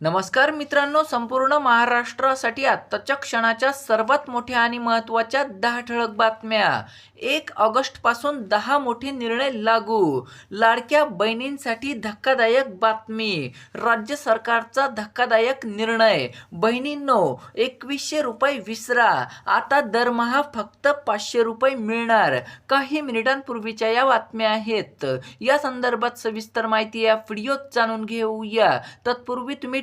नमस्कार मित्रांनो संपूर्ण महाराष्ट्रासाठी आत्ताच्या क्षणाच्या सर्वात मोठ्या आणि महत्त्वाच्या दहा ठळक बातम्या. एक ऑगस्टपासून दहा मोठे निर्णय लागू. लाडक्या बहिणींसाठी धक्कादायक बातमी. राज्य सरकारचा धक्कादायक निर्णय. बहिणींनो एकवीसशे रुपये विसरा. आता दरमहा फक्त पाचशे रुपये मिळणार. काही मिनिटांपूर्वीच्या या बातम्या आहेत. या संदर्भात सविस्तर माहिती या व्हिडिओत जाणून घेऊया. तत्पूर्वी तुम्ही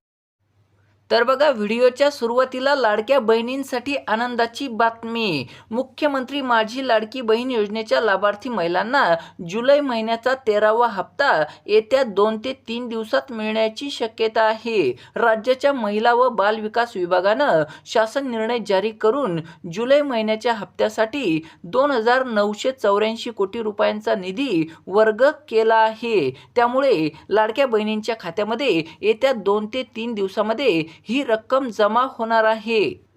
तर बघा व्हिडिओच्या सुरुवातीला लाडक्या बहिणींसाठी आनंदाची बातमी. मुख्यमंत्री माझी लाडकी बहीण योजनेच्या लाभार्थी महिलांना जुलै महिन्याचा तेरावा हप्ता येत्या दोन ते तीन दिवसात मिळण्याची शक्यता आहे. राज्याच्या महिला व बाल विकास विभागानं शासन निर्णय जारी करून जुलै महिन्याच्या हप्त्यासाठी दोन हजार नऊशे चौऱ्याऐंशी कोटी रुपयांचा निधी वर्ग केला आहे. त्यामुळे लाडक्या बहिणींच्या खात्यामध्ये येत्या दोन ते तीन दिवसामध्ये ही रक्कम जमा होणार आहे.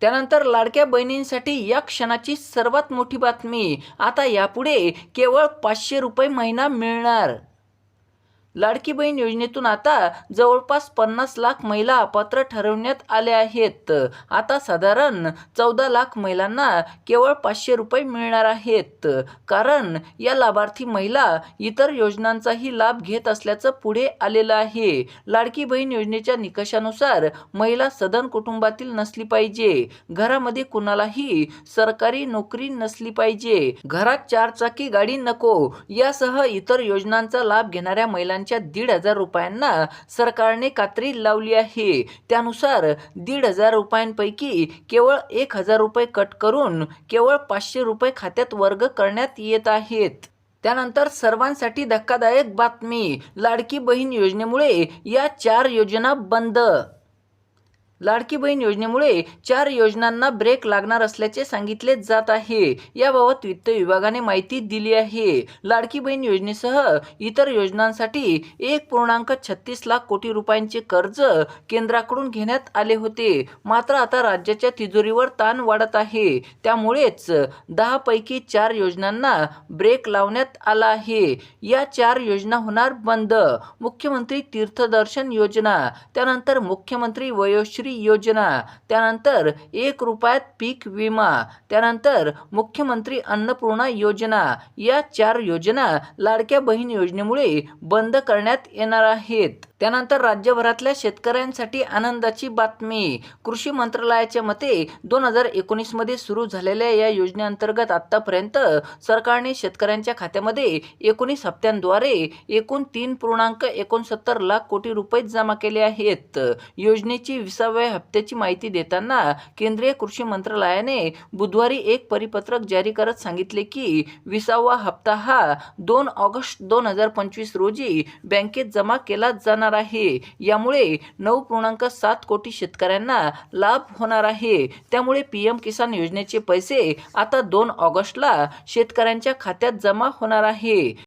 त्यानंतर लाडक्या बहिणींसाठी या क्षणाची सर्वात मोठी बातमी. आता यापुढे केवळ पाचशे रुपये महिना मिळणार. लाडकी बहीण योजनेतून आता जवळपास पन्नास लाख महिला अपात्र ठरवण्यात आल्या आहेत. आता साधारण चौदा लाख महिलांना केवळ पाचशे रुपये मिळणार आहेत. कारण या लाभार्थी महिला इतर योजनांचाही लाभ घेत असल्याचं पुढे आलेलं आहे. लाडकी बहीण योजनेच्या निकषानुसार महिला सदन कुटुंबातील नसली पाहिजे. घरामध्ये कुणालाही सरकारी नोकरी नसली पाहिजे. घरात चारचाकी गाडी नको. यासह इतर योजनांचा लाभ घेणाऱ्या महिलांच्या दीड हजार रुपयांना सरकारने कात्री लावली आहे. त्यानुसार दीड हजार रुपयांपैकी केवळ एक हजार रुपये कट करून केवळ पाचशे रुपये खात्यात वर्ग करण्यात येत आहेत. त्यानंतर सर्वांसाठी धक्कादायक बातमी लाडकी बहीण योजनेमुळे या चार योजना बंद लाडकी बहीण योजनेमुळे चार योजनांना ब्रेक लागणार असल्याचे सांगितले जात आहे. याबाबत वित्त विभागाने माहिती दिली आहे. लाडकी बहीण योजनेसह इतर योजनांसाठी एक पूर्णांक छत्तीस लाख कोटी रुपयांचे कर्ज केंद्राकडून घेण्यात आले होते. मात्र आता राज्याच्या तिजोरीवर ताण वाढत आहे. त्यामुळेच दहापैकी चार योजनांना ब्रेक लावण्यात आला आहे. या चार योजना होणार बंद. मुख्यमंत्री तीर्थदर्शन योजना त्यानंतर मुख्यमंत्री वयोश्री योजना त्यानंतर एक रुपयात पीक विमा त्यानंतर मुख्यमंत्री अन्नपूर्णा योजना या चार योजना लाडक्या बहीण योजनेमुळे बंद करण्यात येणार आहेत. त्यानंतर राज्यभरातल्या शेतकऱ्यांसाठी आनंदाची बातमी. कृषी मंत्रालयाच्या मते दोन हजार एकोणीसमध्ये सुरू झालेल्या या योजनेअंतर्गत आत्तापर्यंत सरकारने शेतकऱ्यांच्या खात्यामध्ये एकोणीस हप्त्यांद्वारे एकूण तीन पूर्णांक एकोणसत्तर लाख कोटी रुपये जमा केले आहेत. योजनेची विसाव्या हप्त्याची माहिती देताना केंद्रीय कृषी मंत्रालयाने बुधवारी एक परिपत्रक जारी करत सांगितले की विसावा हप्ता हा दोन ऑगस्ट दोन हजार पंचवीस रोजी बँकेत जमा केला जाणार आहे. यामुळे नऊ पूर्णांक सात कोटी शेतकऱ्यांना लाभ होणार आहे. त्यामुळे पी एम किसान योजनेचे पैसे आता दोन ऑगस्टला शेतकऱ्यांच्या खात्यात जमा होणार आहे.